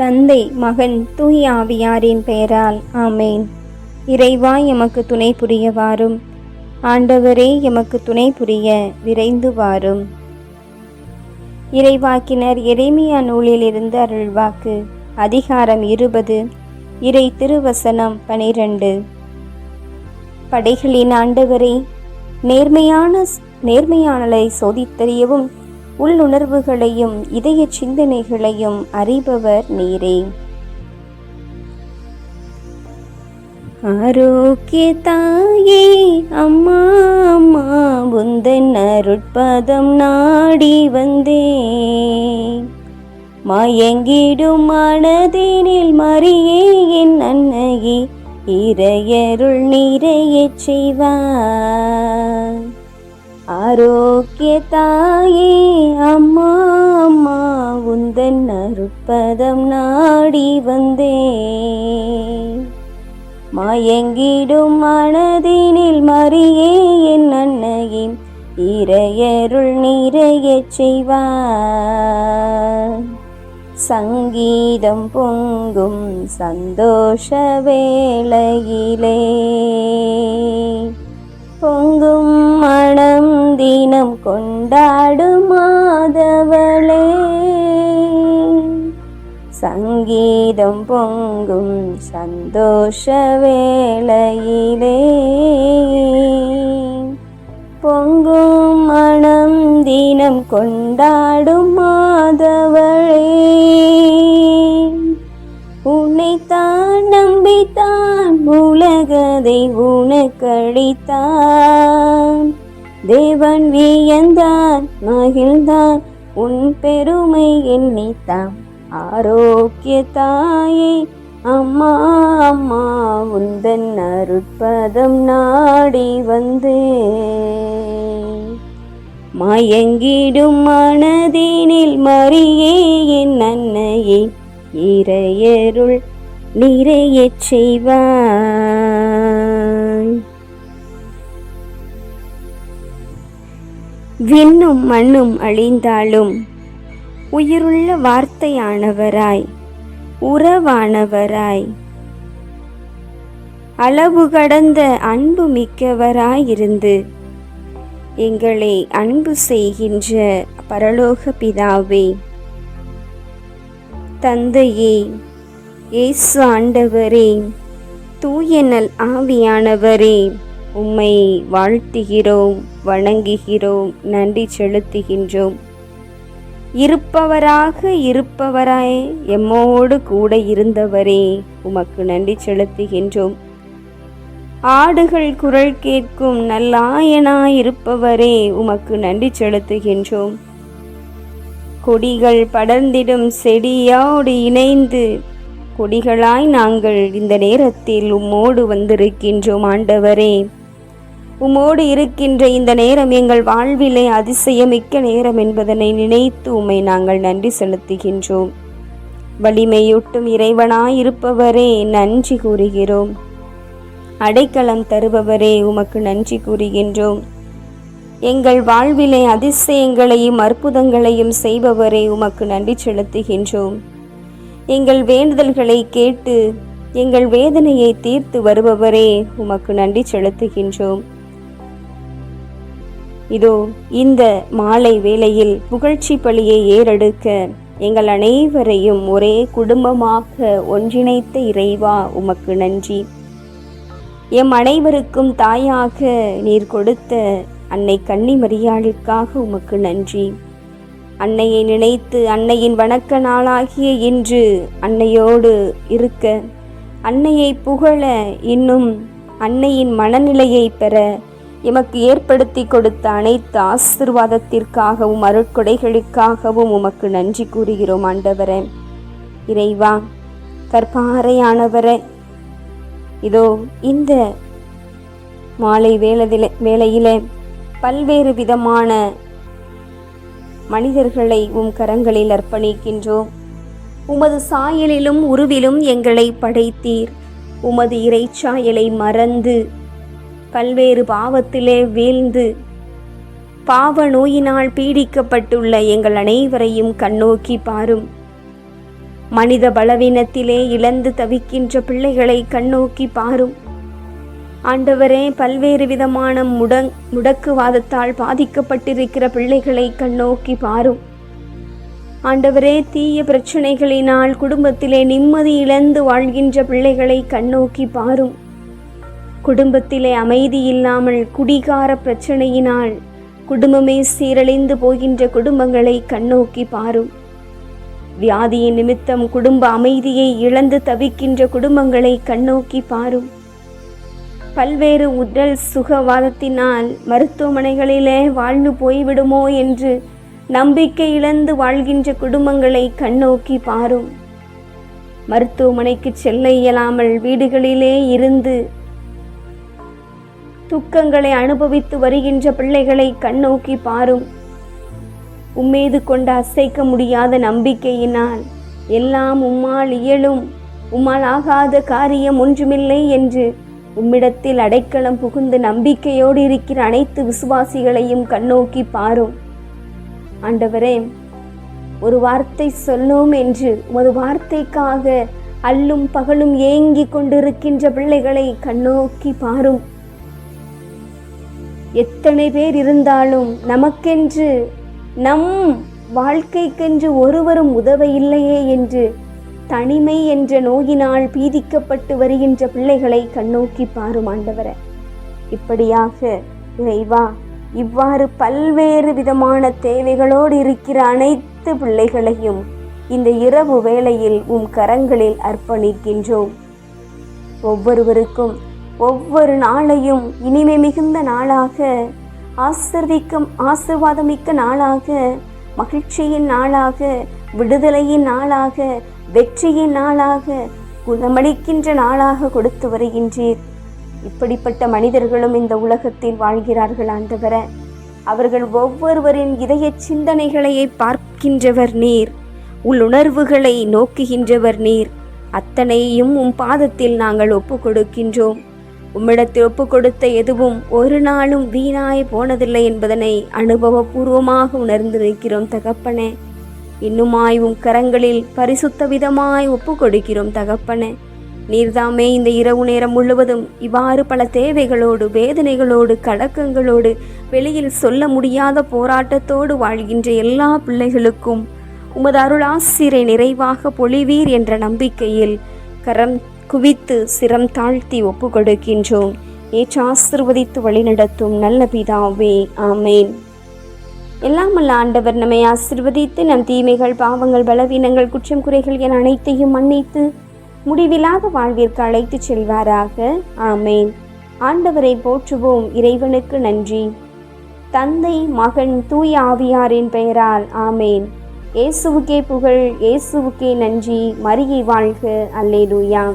தந்தை மகன் தூய் ஆவியாரின் பெயரால் ஆமேன். இறைவா எமக்கு துணை புரிய வாரும் ஆண்டவரே எமக்கு துணை புரிய விரைந்து வாரும் இறைவாக்கினர் எரேமியா நூலிலிருந்து அருள்வாக்கு அதிகாரம் இருபது. இறை திருவசனம் பனிரெண்டு. படைகளின் ஆண்டவரே நேர்மையான நேர்மையானலை சோதித்தறியவும் உள்ளுணர்வுகளையும் இதய சிந்தனைகளையும் அறிபவர் நீரே. ஆரோக்கிய தாயே அம்மா அம்மா புந்தன் அருட்பதம் நாடி வந்தேன் மயங்கிடும் மனதினில் மறியே என் அன்னையே இறையருள் நிறையச் செய்வார். ஆரோக்கிய தாயே அம்மா அம்மா உந்தன் அருப்பதம் நாடி வந்தேன் மயங்கிடும் மனதினில் மறியே என் அன்னையின் இறையருள் நிறையச் செய்வார். சங்கீதம் பொங்கும் சந்தோஷ வேளையிலே. தினம் கொண்டாடும் மாதவளே. சங்கீதம் பொங்கும் சந்தோஷ வேளையிலே. பொங்கும் மனம் தினம் கொண்டாடும் மாதவளே. உன்னைத்தான் நம்பித்தான் உலகதை உனக்கழித்தான் தேவன் வியந்தார் மகிழ்ந்தார் உன் பெருமை எண்ணித்தாம் ஆரோக்கிய தாயே அம்மா அம்மா உந்தன் அருட்பதம் நாடி வந்து. மயங்கிடும் மனதினில் மறியே என் அன்னையே இறையருள் நிறையச் செய்வார். விண்ணும் மண்ணும் அழிந்தாலும் உயிருள்ள வார்த்தையானவராய் உறவானவராய் அளவு கடந்த அன்பு மிக்கவராயிருந்து எங்களை அன்பு செய்கின்ற பரலோக பிதாவே தந்தையே இயேசு ஆண்டவரே தூயனல் ஆவியானவரே. உம்மை வாழ்த்துகிறோம் வணங்குகிறோம் நன்றி செலுத்துகின்றோம். இருப்பவராக இருப்பவராய் எம்மோடு கூட இருந்தவரே உமக்கு நன்றி செலுத்துகின்றோம். ஆடுகள் குரல் கேட்கும் நல்லாயனாயிருப்பவரே உமக்கு நன்றி செலுத்துகின்றோம். கொடிகள் படர்ந்திடும் செடியோடு இணைந்து கொடிகளாய் நாங்கள் இந்த நேரத்தில் உம்மோடு வந்திருக்கின்றோம் ஆண்டவரே. உம்மோடு இருக்கின்ற இந்த நேரம் எங்கள் வாழ்விலே அதிசயமிக்க நேரம் என்பதனை நினைத்து உம்மை நாங்கள் நன்றி செலுத்துகின்றோம். வலிமையூட்டும் இறைவனாயிருப்பவரே நன்றி கூறுகிறோம். அடைக்கலம் தருபவரே உமக்கு நன்றி கூறுகின்றோம். எங்கள் வாழ்விலே அதிசயங்களையும் அற்புதங்களையும் செய்பவரே உமக்கு நன்றி செலுத்துகின்றோம். எங்கள் வேண்டுதல்களை கேட்டு எங்கள் வேதனையை தீர்த்து வருபவரே உமக்கு நன்றி செலுத்துகின்றோம். இதோ இந்த மாலை வேளையில் புகழ்ச்சி பலியை ஏறெடுக்க எங்கள் அனைவரையும் ஒரே குடும்பமாக ஒன்றிணைத்த இறைவா உமக்கு நன்றி. எம் அனைவருக்கும் தாயாக நீர் கொடுத்த அன்னை கன்னி மரியாளுக்காக உமக்கு நன்றி. அன்னையை நினைத்து அன்னையின் வணக்க நாளாகிய இன்று அன்னையோடு இருக்க அன்னையை புகழ இன்னும் அன்னையின் மனநிலையை பெற எமக்கு ஏற்படுத்தி கொடுத்த அனைத்து ஆசிர்வாதத்திற்காகவும் அருட்கொடைகளுக்காகவும் உமக்கு நன்றி கூறுகிறோம் ஆண்டவரே. இறைவா கற்பாறையானவரே இதோ இந்த மாலை வேளதில வேளையிலே பல்வேறு விதமான மனிதர்களை உம் கரங்களில் அர்ப்பணிக்கின்றோம். உமது சாயலிலும் உருவிலும் எங்களை படைத்தீர். உமது இறைச்சாயலை மறந்து பல்வேறு பாவத்திலே வீழ்ந்து பாவ நோயினால் பீடிக்கப்பட்டுள்ள எங்கள் அனைவரையும் கண்ணோக்கி பாரும். மனித பலவீனத்திலே இழந்து தவிக்கின்ற பிள்ளைகளை கண்ணோக்கி பாரும். ஆண்டவரே பல்வேறு விதமான முடங் முடக்குவாதத்தால் பாதிக்கப்பட்டிருக்கிற பிள்ளைகளை கண்ணோக்கி பாரும். ஆண்டவரே தீய பிரச்சனைகளினால் குடும்பத்திலே நிம்மதி இழந்து வாழ்கின்ற பிள்ளைகளை கண்ணோக்கி பாரும். குடும்பத்திலே அமைதி இல்லாமல் குடிகார பிரச்சனையினால் குடும்பமே சீரழிந்து போகின்ற குடும்பங்களை கண்ணோக்கி பாரும். வியாதியின் நிமித்தம் குடும்ப அமைதியை இழந்து தவிக்கின்ற குடும்பங்களை கண்ணோக்கி பாரும். பல்வேறு உடல் சுகவாதத்தினால் மருத்துவமனைகளிலே வாழ்ந்து போய்விடுமோ என்று நம்பிக்கை இழந்து வாழ்கின்ற குடும்பங்களை கண்ணோக்கி பாரும். மருத்துவமனைக்கு செல்ல இயலாமல் வீடுகளிலே இருந்து துக்கங்களை அனுபவித்து வருகின்ற பிள்ளைகளை கண்ணோக்கி பாரும். உம்மீது கொண்ட அசைக்க முடியாத நம்பிக்கையினால் எல்லாம் உம்மால் இயலும். உம்மால் ஆகாத காரியம் ஒன்றுமில்லை என்று உம்மிடத்தில் அடைக்கலம் புகுந்து நம்பிக்கையோடு இருக்கிற அனைத்து விசுவாசிகளையும் கண்ணோக்கி பாரும். ஆண்டவரே ஒரு வார்த்தை சொல்லும் என்று உமது வார்த்தைக்காக அல்லும் பகலும் ஏங்கி கொண்டிருக்கின்ற பிள்ளைகளை கண்ணோக்கி பாரும். எத்தனை பேர் இருந்தாலும் நமக்கென்று நம் வாழ்க்கைக்கென்று ஒருவரும் உதவ இல்லையே என்று தனிமை என்ற நோயினால் பீதிக்கப்பட்டு வருகின்ற பிள்ளைகளை கண்ணோக்கி பாரும் ஆண்டவரை. இப்படியாக இறைவா இவ்வாறு பல்வேறு விதமான தேவைகளோடு இருக்கிற அனைத்து பிள்ளைகளையும் இந்த இரவு வேளையில் உம் கரங்களில் அர்ப்பணிக்கின்றோம். ஒவ்வொருவருக்கும் ஒவ்வொரு நாளையும் இனிமை மிகுந்த நாளாக ஆசிர்விக்கும் ஆசிர்வாதமிக்க நாளாக மகிழ்ச்சியின் நாளாக விடுதலையின் நாளாக வெற்றியின் நாளாக குணமளிக்கின்ற நாளாக கொடுத்து வருகின்றீர். இப்படிப்பட்ட மனிதர்களும் இந்த உலகத்தில் வாழ்கிறார்கள் ஆண்டவர. அவர்கள் ஒவ்வொருவரின் இதய சிந்தனைகளையே பார்க்கின்றவர் நீர். உள்ளுணர்வுகளை நோக்குகின்றவர் நீர். அத்தனையும் உம் பாதத்தில் நாங்கள் ஒப்பு கொடுக்கின்றோம் உம்மிடத்தில் ஒப்பு கொடுத்த எதுவும் ஒரு நாளும் வீணாய் போனதில்லை என்பதனை அனுபவபூர்வமாக உணர்ந்திருக்கிறோம் தகப்பனே. இன்னுமாய் உம் கரங்களில் பரிசுத்த விதமாய் ஒப்பு கொடுக்கிறோம் தகப்பனே. நீர்தாமே இந்த இரவு நேரம் முழுவதும் இவ்வாறு பல தேவைகளோடு வேதனைகளோடு கலக்கங்களோடு வெளியில் சொல்ல முடியாத போராட்டத்தோடு வாழ்கின்ற எல்லா பிள்ளைகளுக்கும் உமது அருளாசிரை நிறைவாக பொழிவீர் என்ற நம்பிக்கையில் கரம் குவித்து சிரம் தாழ்த்தி ஒப்பு கொடுக்கின்றோம் ஏற்று ஆசிர்வதித்து வழிநடத்தும் நல்ல பிதாவே ஆமேன். எல்லாம் ஆண்டவர் நம்மை ஆசிர்வதித்து நம் தீமைகள் பாவங்கள் பலவீனங்கள் குற்றம் குறைகள் என அனைத்தையும் மன்னித்து முடிவில்லாத வாழ்விற்கு அழைத்துச் செல்வாராக ஆமேன். ஆண்டவரை போற்றுவோம் இறைவனுக்கு நன்றி. தந்தை மகன் தூய ஆவியாரின் பெயரால் ஆமேன். இயேசுவுக்கே புகழ் இயேசுவுக்கே நன்றி. மரியை வாழ்க. அல்லேலூயா.